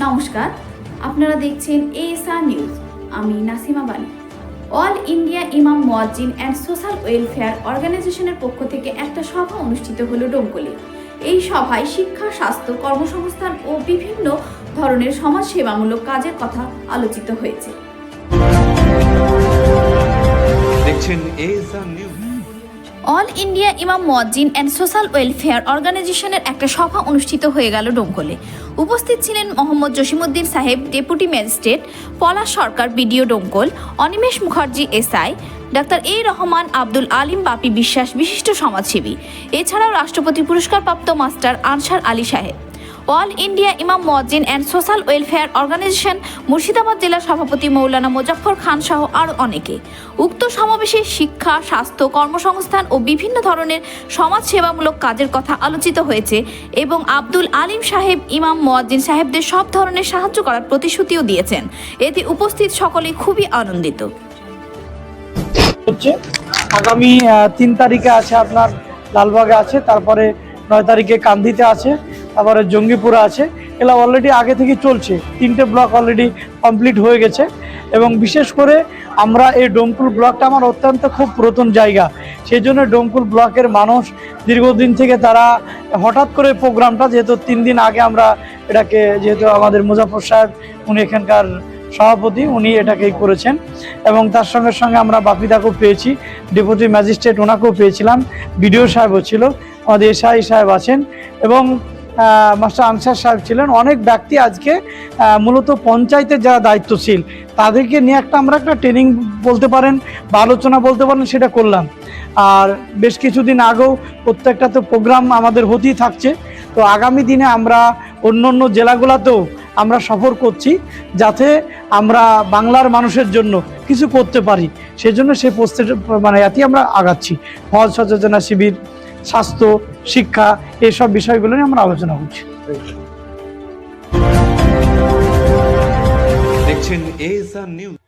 নমস্কার, আপনারা দেখছেন এএসআর নিউজ আমি নাসিমা বানি। All India imam muezzin and social welfare অর্গানাইজেশনের পক্ষ থেকে একটা সভা অনুষ্ঠিত হলো ডোমকলে। এই সভায় শিক্ষা, স্বাস্থ্য, কর্মসংস্থান ও বিভিন্ন ধরনের সমাজসেবামূলক কাজের কথা আলোচিত হয়েছে। দেখছেন নিউজ অল ইন্ডিয়া ইমাম মজ্জিন অ্যান্ড সোশ্যাল ওয়েলফেয়ার অর্গানাইজেশনের একটা সভা অনুষ্ঠিত হয়ে গেল ডোমকলে। উপস্থিত ছিলেন Mohammad Jasimuddin Saheb, deputy magistrate Palash Sarkar, BDO Domkal, Animesh Mukherjee, SI, doctor A Rahman, Abdul Alim Bapi Biswas, বিশিষ্ট সমাজসেবী। এছাড়াও রাষ্ট্রপতি পুরস্কারপ্রাপ্ত মাস্টার আনসার আলী সাহেব। All India imam muezzin and social welfare organisation, Murshidabad জেলার সভাপতি মৌলানা মোজাফর খান সহ আরও অনেকে। উক্ত সমাবেশে শিক্ষা, স্বাস্থ্য, কর্মসংস্থান ও বিভিন্ন ধরনের সমাজসেবামূলক কাজের কথা আলোচিত হয়েছে এবং আব্দুল আলিম সাহেব, ইমাম মোয়াজ্জিন সাহেবদের সব ধরনের সাহায্য করার প্রতিশ্রুতিও দিয়েছেন। এতে উপস্থিত সকলেই খুবই আনন্দিত। হচ্ছে, আগামী তিন তারিখে আছে আপনার লালবাগে আছে, তারপরে নয় তারিখে কান্দিতে আছে। তারপরে জঙ্গিপুরা আছে। এগুলো অলরেডি আগে থেকে চলছে। তিনটে ব্লক অলরেডি কমপ্লিট হয়ে গেছে। এবং বিশেষ করে আমরা এই ডোমকুল ব্লকটা আমার অত্যন্ত খুব পুরাতন জায়গা। সেই জন্য ডোমকুল ব্লকের মানুষ দীর্ঘদিন থেকে তারা হঠাৎ করে প্রোগ্রামটা, যেহেতু তিন দিন আগে আমরা এটাকে, যেহেতু আমাদের মুজাফর সাহেব উনি এখানকার সভাপতি, উনি এটাকেই করেছেন। এবং তার সঙ্গে সঙ্গে আমরা বাপিদাকেও পেয়েছি। ডেপুটি ম্যাজিস্ট্রেট ওনাকেও পেয়েছিলাম। বিডিও সাহেবও ছিল। আমাদের এসআই সাহেব আছেন। এবং মাস্টার আনসার সাহেব ছিলেন। অনেক ব্যক্তি আজকে মূলত পঞ্চায়েতের যারা দায়িত্বশীল, তাদেরকে নিয়ে একটা আমরা একটা ট্রেনিং বলতে পারেন বা আলোচনা বলতে পারেন, সেটা করলাম। আর বেশ কিছুদিন আগেও প্রত্যেকটা তো প্রোগ্রাম আমাদের হতেই থাকছে। তো আগামী দিনে আমরা অন্য অন্য জেলাগুলোতেও আমরা সফর করছি, যাতে আমরা বাংলার মানুষের জন্য কিছু করতে পারি। সেজন্য সেই পোস্টের মানে এতেই আমরা আগাচ্ছি। হজ সচেতনা শিবির স্বাস্থ্য শিক্ষা এইসব বিষয়গুলো নিয়ে আমরা আলোচনা করছি। দেখছেন এ নিউজ